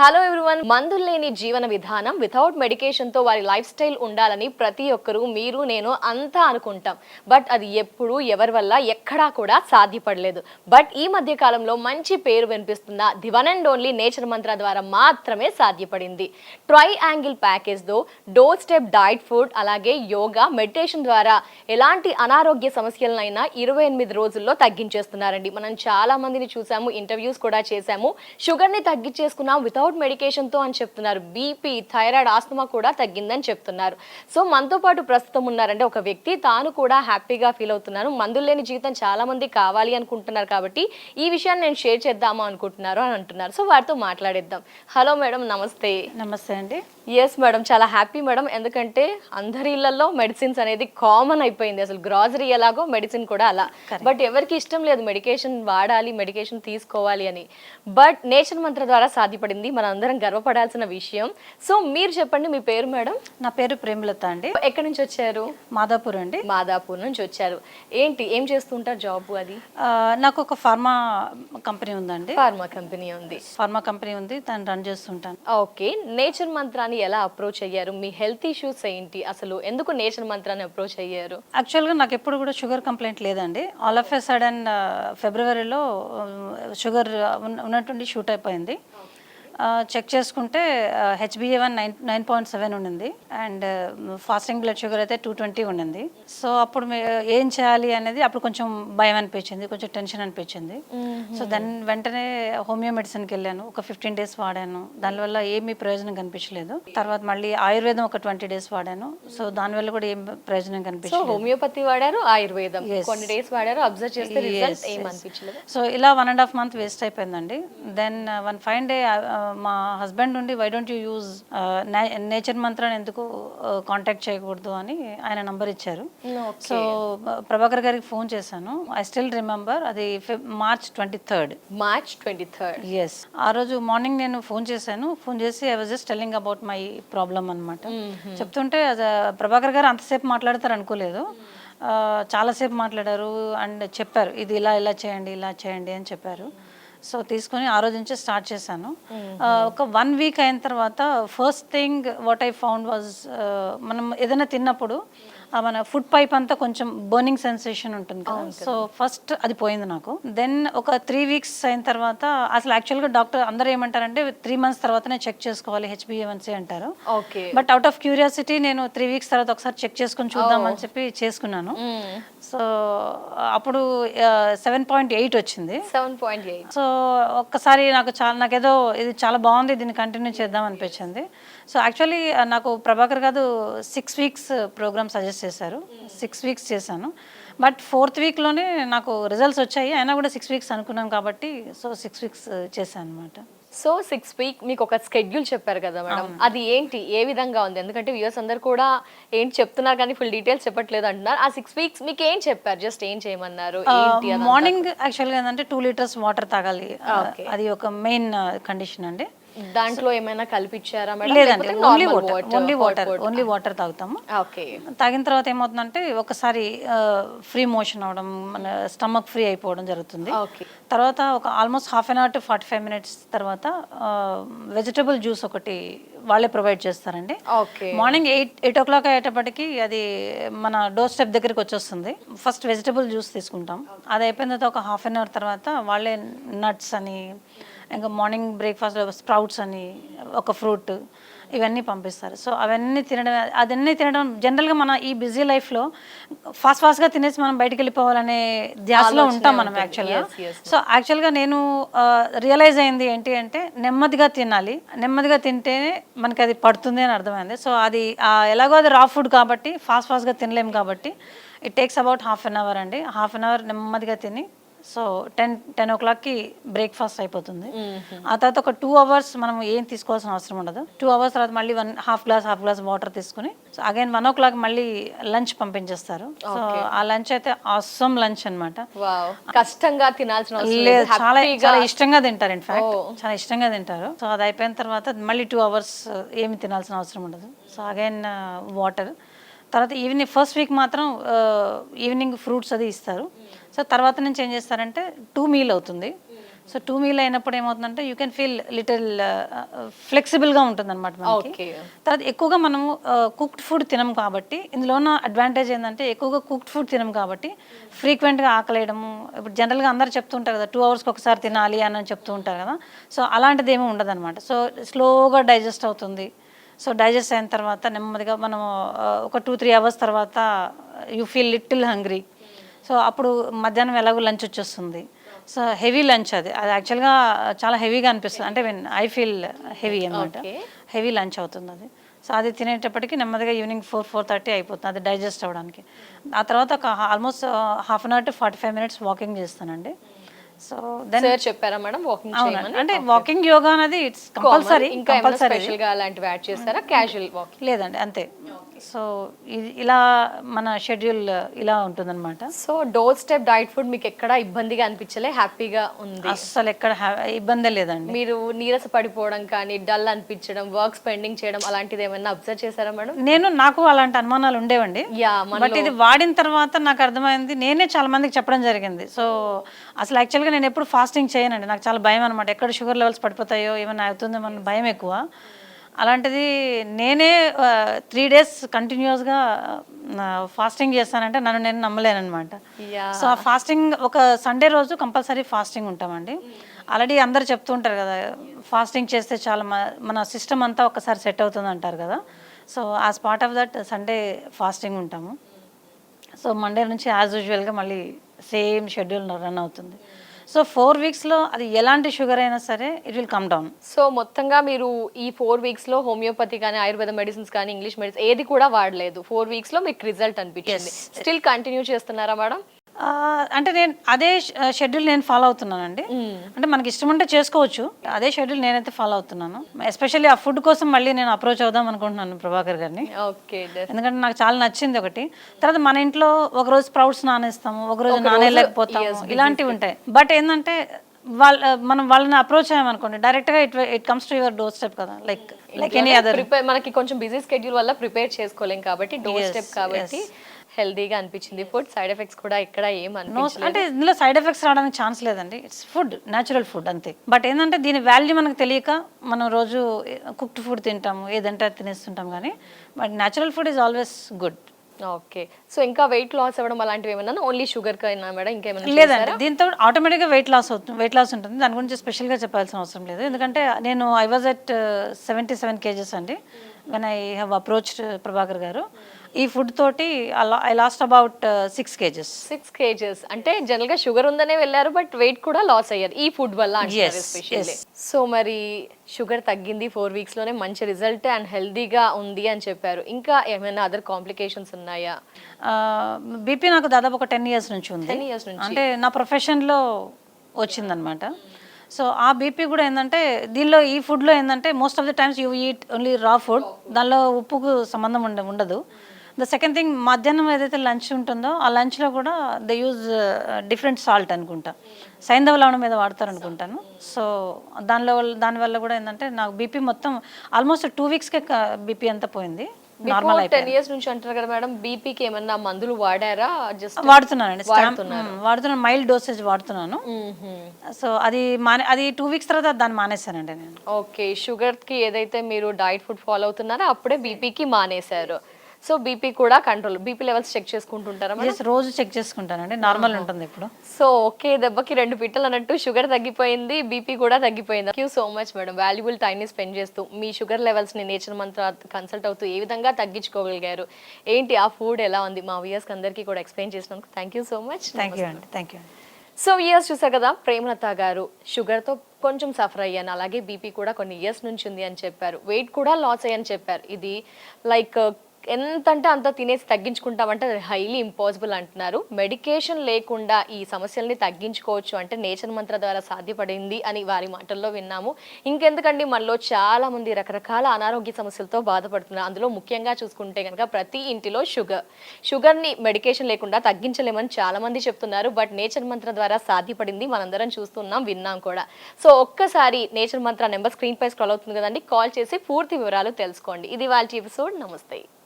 Hello everyone మందులు లేని జీవన విధానం వితౌట్ మెడికేషన్తో వారి లైఫ్ స్టైల్ ఉండాలని ప్రతి ఒక్కరూ మీరు నేను అంతా అనుకుంటాం. బట్ అది ఎప్పుడు ఎవరి వల్ల ఎక్కడా కూడా సాధ్యపడలేదు. బట్ ఈ మధ్య కాలంలో మంచి పేరు వినిపిస్తున్న the one and only nature mantra ద్వారా మాత్రమే సాధ్యపడింది. ట్రై యాంగిల్ ప్యాకేజ్తో డోర్ స్టెప్ డైట్ ఫుడ్ అలాగే యోగా మెడిటేషన్ ద్వారా ఎలాంటి అనారోగ్య సమస్యలనైనా ఇరవై ఎనిమిది రోజుల్లో తగ్గించేస్తున్నారండి. మనం చాలా మందిని చూసాము ఇంటర్వ్యూస్ కూడా చేశాము షుగర్ని తగ్గించేసుకున్నాం వితౌట్ మెడికేషన్తో అని చెప్తున్నారు. బీపీ థైరాయిడ్ ఆస్తమా కూడా తగ్గిందని చెప్తున్నారు. సో మనతో పాటు ప్రస్తుతం ఉన్నారంటే ఒక వ్యక్తి తాను కూడా హ్యాపీగా ఫీల్ అవుతున్నారు మందులు లేని జీవితం చాలా మంది కావాలి అనుకుంటున్నారు కాబట్టి ఈ విషయాన్ని నేను షేర్ చేద్దాము అనుకుంటున్నారు అని అంటున్నారు. సో వారితో మాట్లాడేద్దాం. హలో మేడం నమస్తే. నమస్తే అండి. Yes madam. చాలా హ్యాపీ మేడం. ఎందుకంటే అందరి ఇళ్ళలో మెడిసిన్స్ అనేది కామన్ అయిపోయింది. అసలు గ్రాసరీ ఎలాగో మెడిసిన్ కూడా అలా. బట్ ఎవరికి ఇష్టం లేదు. మెడికేషన్ వాడాలి మెడికేషన్ తీసుకోవాలి అని. బట్ నేచర్ మంత్ర ద్వారా సాధ్యపడింది. మన అందరం గర్వపడాల్సిన విషయం. సో మీరు చెప్పండి మీ పేరు మేడం? నా పేరు ప్రేమలత అండి. ఎక్కడి నుంచి వచ్చారు? మాదాపూర్ అండి. మాదాపూర్ నుంచి వచ్చారు. ఏంటి ఏం చేస్తుంటారు జాబ్ అది? నాకు ఒక ఫార్మా కంపెనీ ఉందండి. ఫార్మా కంపెనీ ఉంది. ఫార్మా కంపెనీ ఉంది దాన్ని రన్ చేస్తుంటాను. ఓకే నేచర్ మంత్రాన్ని ఎలా అప్రోచ్ అయ్యారు? మీ హెల్త్ ఇష్యూస్ ఏంటి? అసలు ఎందుకు నేచర్ మంత్రాన్ని అప్రోచ్ అయ్యారు? యాక్చువల్గా నాకు ఎప్పుడు కూడా షుగర్ కంప్లైంట్ లేదండి. ఆల్ ఆఫ్ ఎ సడన్ ఫిబ్రవరిలో షుగర్ ఉన్నట్టుండి షూట్ అయిపోయింది. చెక్ చేసుకుంటే HBA one nine nine point seven ఉండింది అండ్ ఫాస్టింగ్ బ్లడ్ షుగర్ అయితే టూ ట్వంటీ ఉండింది సో అప్పుడు ఏం చేయాలి అనేది అప్పుడు కొంచెం భయం అనిపించింది కొంచెం టెన్షన్ అనిపించింది. సో దాని వెంటనే హోమియో మెడిసిన్కి వెళ్ళాను ఒక ఫిఫ్టీన్ డేస్ వాడాను. దానివల్ల ఏమీ ప్రయోజనం కనిపించలేదు. తర్వాత మళ్ళీ ఆయుర్వేదం ఒక ట్వంటీ డేస్ వాడాను. సో దానివల్ల కూడా ఏం ప్రయోజనం కనిపించలేదు. హోమియోపతి వాడారు ఆయుర్వేదం. కొన్ని డేస్ వాడారు అబ్జర్వ్ చేస్తే సో ఇలా one and half month waste అయిపోయిందండి. దెన్ వన్ ఫైన్ డే మా హస్బెండ్ నుండి why don't you use nature మంత్రాన్ని ఎందుకు కాంటాక్ట్ చేయకూడదు? అని ఆయన నంబర్ ఇచ్చారు. సో ప్రభాకర్ గారికి ఫోన్ చేశాను. ఐ స్టిల్ రిమెంబర్ అది March twenty third March twenty third yes ఆ రోజు మార్నింగ్ నేను ఫోన్ చేశాను. ఫోన్ చేసి I was just telling about my problem అనమాట చెప్తుంటే ప్రభాకర్ గారు అంతసేపు మాట్లాడతారు అనుకోలేదు. చాలాసేపు మాట్లాడారు. అండ్ చెప్పారు ఇది ఇలా ఇలా చేయండి ఇలా చేయండి అని చెప్పారు. సో తీసుకొని ఆ రోజు నుంచి స్టార్ట్ చేశాను. ఒక వన్ వీక్ అయిన తర్వాత first thing what I found was మనం ఏదైనా తిన్నప్పుడు మన ఫుడ్ పైప్ అంతా కొంచెం బర్నింగ్ సెన్సేషన్ ఉంటుంది కదా. సో ఫస్ట్ అది పోయింది నాకు. దెన్ ఒక త్రీ వీక్స్ అయిన తర్వాత అసలు యాక్చువల్గా డాక్టర్ అందరూ ఏమంటారంటే త్రీ మంత్స్ తర్వాతనే చెక్ చేసుకోవాలి హెచ్బిఏవన్సీ అంటారు. Okay. But out of curiosity నేను త్రీ వీక్స్ తర్వాత ఒకసారి చెక్ చేసుకొని చూద్దామని చెప్పి చేసుకున్నాను. సో అప్పుడు సెవెన్ పాయింట్ ఎయిట్ వచ్చింది. సెవెన్ పాయింట్ ఎయిట్ సో ఒక్కసారి నాకు చాలా నాకేదో ఇది చాలా బాగుంది దీన్ని కంటిన్యూ చేద్దాం అనిపించింది. సో యాక్చువల్లీ నాకు ప్రభాకర్ గారు సిక్స్ వీక్స్ ప్రోగ్రామ్ సజెస్ట్ చేశారు. సిక్స్ వీక్స్ చేశాను. బట్ ఫోర్త్ వీక్లోనే నాకు రిజల్ట్స్ వచ్చాయి. అయినా కూడా సిక్స్ వీక్స్ అనుకున్నాను కాబట్టి సో సిక్స్ వీక్స్ చేశాను అనమాట సో సిక్స్ వీక్ మీకు ఒక స్కెడ్యూల్ చెప్పారు కదా మేడం. అది ఏంటి? ఏ విధంగా ఉంది? ఎందుకంటే వ్యూస్ అందరు కూడా ఏంటి చెప్తున్నారు కానీ ఫుల్ డీటెయిల్స్ చెప్పట్లేదు అంటున్నారు. ఆ సిక్స్ వీక్స్ మీకు ఏం చెప్పారు? జస్ట్ ఏం చేయమన్నారు? మార్నింగ్ యాక్చువల్గా ఏంటంటే టూ లీటర్స్ వాటర్ తాగాలి. అది ఒక మెయిన్ కండిషన్ అండి. దాంట్లో ఏమైనా కల్పించారా మేడం? లేదండి only water only water? Only water తాగుతాము. ఓకే. తాగిన తర్వాత ఏమవుతుందంటే ఒకసారి ఫ్రీ మోషన్ అవడం మన స్టమక్ ఫ్రీ అయిపోవడం జరుగుతుంది. తర్వాత ఒక almost half an hour to forty five minutes తర్వాత వెజిటబుల్ జ్యూస్ ఒకటి వాళ్ళే ప్రొవైడ్ చేస్తారండి. Okay. Morning eight eight o'clock అయ్యేటప్పటికి అది మన డోర్ స్టెప్ దగ్గరికి వచ్చేస్తుంది. ఫస్ట్ వెజిటబుల్ జ్యూస్ తీసుకుంటాం. అది అయిపోయిన తర్వాత ఒక హాఫ్ అన్ అవర్ తర్వాత వాళ్ళే నట్స్ అని ఇంకా మార్నింగ్ బ్రేక్ఫాస్ట్ స్ప్రౌట్స్ అని ఒక ఫ్రూట్ ఇవన్నీ పంపిస్తారు. సో అవన్నీ తినడం అదన్నీ తినడం జనరల్గా మన ఈ బిజీ లైఫ్లో ఫాస్ట్ ఫాస్ట్గా తినేసి మనం బయటికి వెళ్ళిపోవాలనే ధ్యాసలో ఉంటాం మనం యాక్చువల్గా సో యాక్చువల్గా నేను రియలైజ్ అయింది ఏంటి అంటే నెమ్మదిగా తినాలి. నెమ్మదిగా తింటేనే మనకి అది పడుతుంది అని అర్థమైంది. సో అది ఎలాగో అది రా ఫుడ్ కాబట్టి ఫాస్ట్ ఫాస్ట్గా తినలేము కాబట్టి it takes about half an hour అండి. హాఫ్ అన్ అవర్ నెమ్మదిగా తిని సో టెన్ టెన్ ఓ క్లాక్కి బ్రేక్ఫాస్ట్ అయిపోతుంది. ఆ తర్వాత ఒక టూ అవర్స్ మనం ఏం తీసుకోవాల్సిన అవసరం ఉండదు. టూ అవర్స్ తర్వాత మళ్ళీ one half glass half glass water తీసుకుని so again one o'clock మళ్ళీ లంచ్ పంపించేస్తారు. సో ఆ లంచ్ అయితే ఆసమ్ లంచ్ అన్నమాట. వావ్. కష్టంగా తినాల్సిన అవసరం లేదు. చాలా చాలా ఇష్టంగా తింటారు ఇన్ఫాక్ట్ చాలా ఇష్టంగా తింటారు. సో అది అయిపోయిన తర్వాత మళ్ళీ టూ అవర్స్ ఏమి తినాల్సిన అవసరం ఉండదు. So again water. తర్వాత ఈవినింగ్ ఫస్ట్ వీక్ మాత్రం ఈవినింగ్ ఫ్రూట్స్ అది ఇస్తారు. సో తర్వాత నుంచి ఏం చేస్తారంటే టూ మీల్ అవుతుంది. సో టూ మీల్ అయినప్పుడు ఏమవుతుందంటే యూ కెన్ ఫీల్ లిటిల్ ఫ్లెక్సిబుల్గా ఉంటుంది అనమాట మనకి తర్వాత ఎక్కువగా మనము కుక్డ్ ఫుడ్ తినం కాబట్టి ఇందులో ఉన్న అడ్వాంటేజ్ ఏంటంటే ఎక్కువగా కుక్డ్ ఫుడ్ తినం కాబట్టి ఫ్రీక్వెంట్గా ఆకలేయడము. ఇప్పుడు జనరల్గా అందరూ చెప్తుంటారు కదా టూ అవర్స్కి ఒకసారి తినాలి అని చెప్తూ ఉంటారు కదా. సో అలాంటిది ఏమీ ఉండదు అనమాట సో స్లోగా డైజెస్ట్ అవుతుంది. సో డైజెస్ట్ అయిన తర్వాత నెమ్మదిగా మనము ఆ, ఒక టూ త్రీ అవర్స్ తర్వాత you feel little hungry. So అప్పుడు మధ్యాహ్నం ఎలాగో లంచ్ వచ్చేస్తుంది. సో హెవీ లంచ్ అది. అది యాక్చువల్గా చాలా హెవీగా అనిపిస్తుంది. అంటే మీన్ ఐ ఫీల్ హెవీ అనమాట. హెవీ లంచ్ అవుతుంది అది. సో అది తినేటప్పటికి నెమ్మదిగా ఈవినింగ్ ఫోర్ ఫోర్ థర్టీ అయిపోతుంది అది డైజెస్ట్ అవ్వడానికి. ఆ తర్వాత ఒక almost half an hour to forty five minutes walking చేస్తానండి. సో దెన్ సార్ చెప్పారా మేడం? వాకింగ్ చేయమని? అంటే వాకింగ్ యోగా అనేది ఇట్స్ కంపల్సరీ ఇంకా కంపల్సరీ స్పెషల్గా అలాంటివి యాడ్ చేస్తారా? క్యాజువల్ వాకింగ్ లేదండి అంతే. సో ఇలా మన షెడ్యూల్ ఇలా ఉంటుందన్నమాట. So door step diet food మీకు ఎక్కడ ఇబ్బందిగా అనిపించలే? హ్యాపీగా ఉంది? అస్సలు ఎక్కడ ఇబ్బందే లేదండి. మీరు నీరస పడిపోవడం కానీ డల్ అనిపించడం వర్క్ స్పెండింగ్ చేయడం అలాంటిది ఏమైనా అబ్జర్వ్ చేశారా మేడం? నేను నాకు అలాంటి అనుమానాలు ఉండేవండి. యా బట్ ఇది వాడిన తర్వాత నాకు అర్థమైంది. నేనే చాలా మందికి చెప్పడం జరిగింది. సో అసలు యాక్చువల్గా నేను ఎప్పుడు ఫాస్టింగ్ చేయనండి. నాకు చాలా భయం అనమాట ఎక్కడ షుగర్ లెవెల్స్ పడిపోతాయో ఏమైనా అవుతుందేమో అన్న భయం ఎక్కువ. అలాంటిది నేనే త్రీ డేస్ కంటిన్యూస్గా ఫాస్టింగ్ చేస్తానంటే నన్ను నేను నమ్మలేనమాట సో ఆ ఫాస్టింగ్ ఒక సండే రోజు కంపల్సరీ ఫాస్టింగ్ ఉంటామండి. ఆల్రెడీ అందరు చెప్తూ ఉంటారు కదా ఫాస్టింగ్ చేస్తే చాలా మన సిస్టమ్ అంతా ఒకసారి సెట్ అవుతుంది అంటారు కదా. సో ఆ spot of that Sunday fasting ఉంటాము. సో మండే నుంచి యాజ్ యూజువల్గా మళ్ళీ సేమ్ షెడ్యూల్ రన్ అవుతుంది. సో ఫోర్ వీక్స్లో అది ఎలాంటి షుగర్ అయినా సరే it will come down. So మొత్తంగా మీరు ఈ ఫోర్ వీక్స్లో హోమియోపతి కానీ ఆయుర్వేద మెడిసిన్స్ కానీ ఇంగ్లీష్ మెడిసిన్ ఏది కూడా వాడలేదు. ఫోర్ వీక్స్లో మీకు రిజల్ట్ అనిపించింది. స్టిల్ కంటిన్యూ చేస్తున్నారా మేడం? అంటే నేను అదే షెడ్యూల్ నేను ఫాలో అవుతున్నానండి. అంటే మనకి ఇష్టం ఉంటే చేసుకోవచ్చు. అదే షెడ్యూల్ నేనైతే ఫాలో అవుతున్నాను. ఎస్పెషల్లీ ఆ ఫుడ్ కోసం మళ్ళీ నేను అప్రోచ్ అవుదాం అనుకుంటున్నాను ప్రభాకర్ గారిని. ఓకే ఎందుకంటే నాకు చాలా నచ్చింది ఒకటి. తర్వాత మన ఇంట్లో ఒక రోజు స్ప్రౌట్స్ నానేస్తాము ఒక రోజు నానేయలేకపోతాము ఇలాంటివి ఉంటాయి. బట్ ఏంటంటే వాళ్ళ మనం వాళ్ళని అప్రోచ్ అయ్యామనుకోండి డైరెక్ట్గా it it comes to your door step కదా లైక్ లైక్ ఎనీ అదర్. మనకి కొంచెం బిజీ స్కెడ్యూల్ వల్ల ప్రిపేర్ చేసుకోలేం కాబట్టి డోర్ స్టెప్ కాబట్టి హెల్దీగా అనిపించింది. ఫుడ్ సైడ్ ఎఫెక్ట్స్ కూడా ఇక్కడ ఏం నో అనిపించలేదు. అంటే ఇందులో సైడ్ ఎఫెక్ట్స్ రావడానికి ఛాన్స్ లేదండి. ఇట్స్ ఫుడ్ న్యాచురల్ ఫుడ్ అంతే. బట్ ఏంటంటే దీని వాల్యూ మనకు తెలియక మనం రోజు కుక్డ్ ఫుడ్ తింటాము ఏదంటే అది తినేస్తుంటాం కానీ but natural food is always good okay so ఇంకా వెయిట్ లాస్ అవ్వడం అలాంటివి ఏమన్నా ఓన్లీ షుగర్ కైనా మేడం ఇంకేమైనా లేదండి. దీంతో ఆటోమేటిక్గా వెయిట్ లాస్ అవుతుంది వెయిట్ లాస్ ఉంటుంది. దాని గురించి స్పెషల్గా చెప్పాల్సిన అవసరం లేదు. ఎందుకంటే నేను I was at seventy seven kgs అండి. When I have approach Prabhakar గారు. ఈ ఫుడ్ తోటి I lost about six kgs six kgs అంటే జనరల్గా షుగర్ ఉందనే వెళ్ళారు బట్ వెయిట్ కూడా లాస్ అయ్యారు ఈ ఫుడ్ వల్ల సో మరి షుగర్ తగ్గింది ఫోర్ వీక్స్లోనే మంచి రిజల్ట్ అండ్ హెల్దీగా ఉంది అని చెప్పారు. ఇంకా ఏమైనా అదర్ కాంప్లికేషన్స్ ఉన్నాయా? బీపీ నాకు దాదాపు ఒక టెన్ ఇయర్స్ నుంచి ఉంది. టెన్ ఇయర్స్ నుంచి. అంటే నా ప్రొఫెషన్లో వచ్చిందనమాట సో ఆ బీపీ కూడా ఏంటంటే దీనిలో ఈ ఫుడ్లో ఏంటంటే most of the times you eat only raw food దానిలో ఉప్పుకు సంబంధం ఉండ ఉండదు. ద సెకండ్ థింగ్ మధ్యాహ్నం ఏదైతే లంచ్ ఉంటుందో ఆ లంచ్లో కూడా దే యూజ్ డిఫరెంట్ సాల్ట్ అనుకుంటా. సైంధవ లవణం మీద వాడతారు అనుకుంటాను సో దానిలో దానివల్ల కూడా ఏంటంటే నాకు బీపీ మొత్తం ఆల్మోస్ట్ టూ వీక్స్కే బీపీ అంతా పోయింది. నార్మల్ టెన్ ఇయర్స్ నుంచి అంటారు కదా మేడం బీపీకి ఏమన్నా మందులు వాడారా? జస్ట్ వాడుతున్నానండి. వాడుతున్నాను మైల్డ్ డోసేజ్ వాడుతున్నాను. సో అది మానే అది టూ వీక్స్ తర్వాత దాన్ని మానేశానండి నేను. ఓకే షుగర్కి ఏదైతే మీరు డైట్ ఫుడ్ ఫాలో అవుతున్నారో అప్పుడే బీపీకి మానేశారు. సో బీపీ కూడా కంట్రోల్ బీపీ లెవెల్స్ చెక్ చేసుకుంటుంటారా జస్ట్ రోజు చెక్ చేసుకుంటానండి నార్మల్ ఉంటుంది ఇప్పుడు. సో ఒకే దెబ్బకి రెండు పిట్టలు అన్నట్టు షుగర్ తగ్గిపోయింది బీపీ కూడా తగ్గిపోయింది. Thank you so much madam valuable టైంని స్పెండ్ చేస్తూ మీ షుగర్ లెవెల్స్ని నేచర్ మంత్ర కన్సల్ట్ అవుతూ ఏ విధంగా తగ్గించుకోగలిగారు? ఏంటి ఆ ఫుడ్ ఎలా ఉంది? మా వ్యూయర్స్కి అందరికీ కూడా ఎక్స్ప్లెయిన్ చేసినందుకు thank you so much thank you అండి. థ్యాంక్ యూ సో ఇయర్స్ చూసా కదా ప్రేమలత గారు షుగర్తో కొంచెం సఫర్ అయ్యాను. అలాగే బీపీ కూడా కొన్ని ఇయర్స్ నుంచి ఉంది అని చెప్పారు. వెయిట్ కూడా లాస్ అయ్యని చెప్పారు. ఇది లైక్ ఎంత అంటే అంత తినేసి తగ్గించుకుంటామంటే అది హైలీ ఇంపాసిబుల్ అంటున్నారు. మెడికేషన్ లేకుండా ఈ సమస్యల్ని తగ్గించుకోవచ్చు అంటే నేచర్ మంత్ర ద్వారా సాధ్యపడింది అని వారి మాటల్లో విన్నాము. ఇంకెందుకండి మనలో చాలా మంది రకరకాల అనారోగ్య సమస్యలతో బాధపడుతున్నారు. అందులో ముఖ్యంగా చూసుకుంటే కనుక ప్రతి ఇంటిలో షుగర్. షుగర్ని మెడికేషన్ లేకుండా తగ్గించలేమని చాలా మంది చెప్తున్నారు. బట్ నేచర్ మంత్ర ద్వారా సాధ్యపడింది మనందరం చూస్తున్నాం విన్నాం కూడా. సో ఒక్కసారి నేచర్ మంత్ర నెంబర్ స్క్రీన్ పై స్క్రాల్ అవుతుంది కదండి. కాల్ చేసి పూర్తి వివరాలు తెలుసుకోండి. ఇది వాళ్ళ ఎపిసోడ్. నమస్తే.